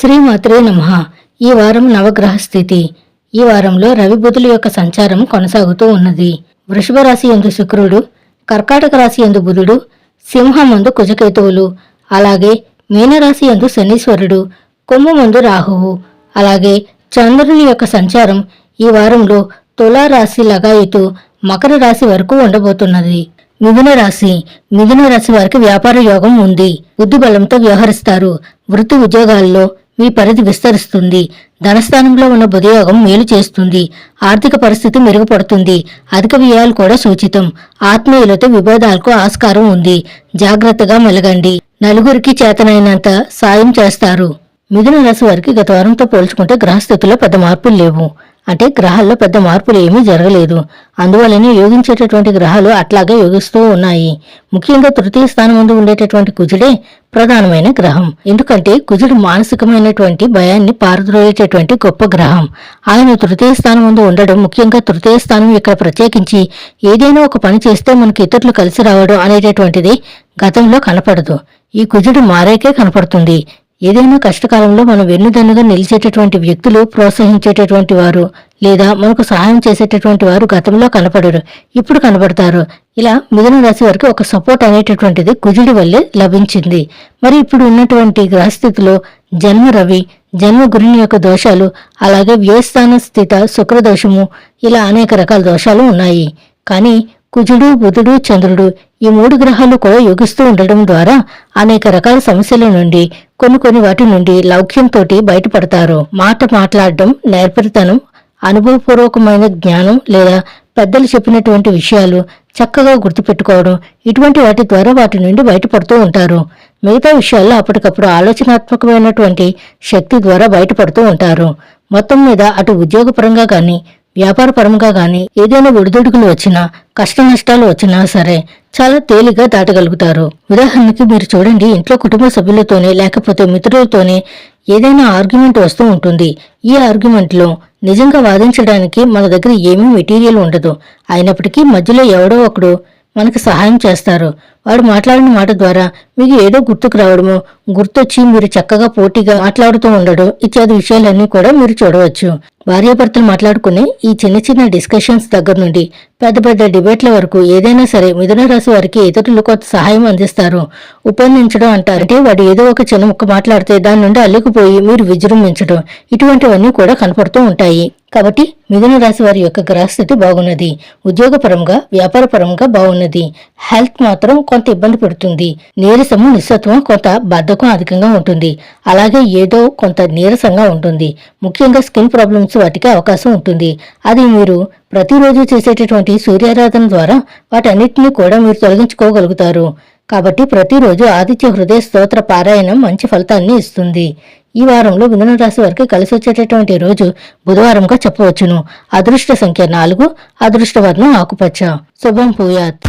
శ్రీమాత్రే నమ. ఈ వారం నవగ్రహ స్థితి ఈ వారంలో రవి బుధుల యొక్క సంచారం కొనసాగుతూ ఉన్నది. వృషభ రాశి ఎందు శుక్రుడు కర్కాటక రాశి ఎందు బుధుడు సింహం ముందు కుజకేతువులు అలాగే మీనరాశి ఎందు శనీశ్వరుడు కొమ్ము ముందు రాహువు అలాగే చంద్రుని యొక్క సంచారం ఈ వారంలో తులారాశి లగాయితూ మకర రాశి వరకు ఉండబోతున్నది. మిథున రాశి. మిథున రాశి వారికి వ్యాపార యోగం ఉంది. బుద్ధి బలంతో వ్యవహరిస్తారు. వృత్తి ఉద్యోగాల్లో మీ పరిధి విస్తరిస్తుంది. ధనస్థానంలో ఉన్న బుధయోగం మేలు చేస్తుంది. ఆర్థిక పరిస్థితి మెరుగుపడుతుంది. అధిక వ్యయాలు కూడా సూచితం. ఆత్మీయులతో విభేదాలకు ఆస్కారం ఉంది. జాగ్రత్తగా మెలగండి. నలుగురికి చేతనైనంత సాయం చేస్తారు. మిథున రాశి వారికి గత వారంతో పోల్చుకుంటే గ్రహస్థితిలో పెద్ద మార్పులు లేవు. అంటే గ్రహాల్లో పెద్ద మార్పులు ఏమీ జరగలేదు. అందువల్లనే యోగించేటటువంటి గ్రహాలు అట్లాగే యోగిస్తూ ఉన్నాయి. ముఖ్యంగా తృతీయ స్థానం ముందు ఉండేటటువంటి కుజుడే ప్రధానమైన గ్రహం. ఎందుకంటే కుజుడు మానసికమైనటువంటి భయాన్ని పారద్రోయేటటువంటి గొప్ప గ్రహం. ఆయన తృతీయ స్థానం ముందు ఉండడం ముఖ్యంగా తృతీయ స్థానం ఇక్కడ ప్రత్యేకించి ఏదైనా ఒక పని చేస్తే మనకి ఇతరులు కలిసి రావడం అనేటటువంటిది గతంలో కనపడదు. ఈ కుజుడు మారేకే కనపడుతుంది. ఏదైనా కష్టకాలంలో మనం వెన్నుదన్నుగా నిలిచేటటువంటి వ్యక్తులు ప్రోత్సహించేటటువంటి వారు లేదా మనకు సహాయం చేసేటటువంటి వారు గతంలో కనపడరు ఇప్పుడు కనపడతారు. ఇలా మిథున రాశి వారికి ఒక సపోర్ట్ అనేటటువంటిది కుజుడి వల్లే లభించింది. మరి ఇప్పుడు ఉన్నటువంటి గ్రహస్థితిలో జన్మ రవి జన్మ గురుని యొక్క దోషాలు అలాగే వ్యయస్థాన స్థిత శుక్రదోషము ఇలా అనేక రకాల దోషాలు ఉన్నాయి. కానీ కుజుడు బుధుడు చంద్రుడు ఈ మూడు గ్రహాలు కూడా యోగిస్తూ ఉండడం ద్వారా అనేక రకాల సమస్యల నుండి కొన్ని కొన్ని వాటి నుండి లౌక్యంతో బయటపడతారు. మాట మాట్లాడడం నేర్పరితనం అనుభవపూర్వకమైన జ్ఞానం లేదా పెద్దలు చెప్పినటువంటి విషయాలు చక్కగా గుర్తుపెట్టుకోవడం ఇటువంటి వాటి ద్వారా వాటి నుండి బయటపడుతూ ఉంటారు. మిగతా విషయాల్లో అప్పటికప్పుడు ఆలోచనాత్మకమైనటువంటి శక్తి ద్వారా బయటపడుతూ ఉంటారు. మొత్తం మీద అటు ఉద్యోగపరంగా కానీ వ్యాపారపరంగా గాని ఏదైనా ఒడిదుడుకులు వచ్చినా కష్ట నష్టాలు వచ్చినా సరే చాలా తేలిగ్గా దాటగలుగుతారు. ఉదాహరణకి మీరు చూడండి ఇంట్లో కుటుంబ సభ్యులతోనే లేకపోతే మిత్రులతోనే ఏదైనా ఆర్గ్యుమెంట్ వస్తూ ఉంటుంది. ఈ ఆర్గ్యుమెంట్లో నిజంగా వాదించడానికి మన దగ్గర ఏమీ మెటీరియల్ ఉండదు. అయినప్పటికీ మధ్యలో ఎవడో ఒకడు మనకు సహాయం చేస్తారు. వాడు మాట్లాడిన మాట ద్వారా మీకు ఏదో గుర్తుకు రావడము గుర్తొచ్చి మీరు చక్కగా పోటీగా మాట్లాడుతూ ఉండడం ఇత్యాది విషయాలన్నీ కూడా మీరు చూడవచ్చు. భార్యాభర్తలు మాట్లాడుకునే ఈ చిన్న చిన్న డిస్కషన్స్ దగ్గర నుండి పెద్ద పెద్ద డిబేట్ల వరకు ఏదైనా సరే మిథున రాశి వారికి ఇతరులు కొంత సహాయం అందిస్తారు. ఉపందించడం అంటారు. అంటే వాడు ఏదో ఒక చిన్న ముక్క మాట్లాడితే దాని నుండి అల్లుకుపోయి మీరు విజృంభించడం ఇటువంటివన్నీ కూడా కనపడుతూ ఉంటాయి. కాబట్టి మిథున రాశి వారి యొక్క గ్రహస్థితి బాగున్నది. ఉద్యోగపరంగా వ్యాపారపరంగా బాగున్నది. హెల్త్ మాత్రం కొంత ఇబ్బంది పెడుతుంది. నీరసము నిస్సత్వం కొంత బద్ధకం అధికంగా ఉంటుంది. అలాగే ఏదో కొంత నీరసంగా ఉంటుంది. ముఖ్యంగా స్కిన్ ప్రాబ్లమ్స్ వాటికి అవకాశం ఉంటుంది. అది మీరు ప్రతిరోజు చేసేటటువంటి సూర్యారాధన ద్వారా వాటన్నిటినీ కూడా మీరు తొలగించుకోగలుగుతారు. కాబట్టి ప్రతిరోజు ఆదిత్య హృదయ స్తోత్ర పారాయణం మంచి ఫలితాన్ని ఇస్తుంది. ఈ వారంలో మిథున రాశి వారికి కలిసి వచ్చేటటువంటి రోజు బుధవారంగా చెప్పవచ్చును. అదృష్ట సంఖ్య నాలుగు అదృష్ట వర్ణం ఆకుపచ్చ. శుభం పూయాత్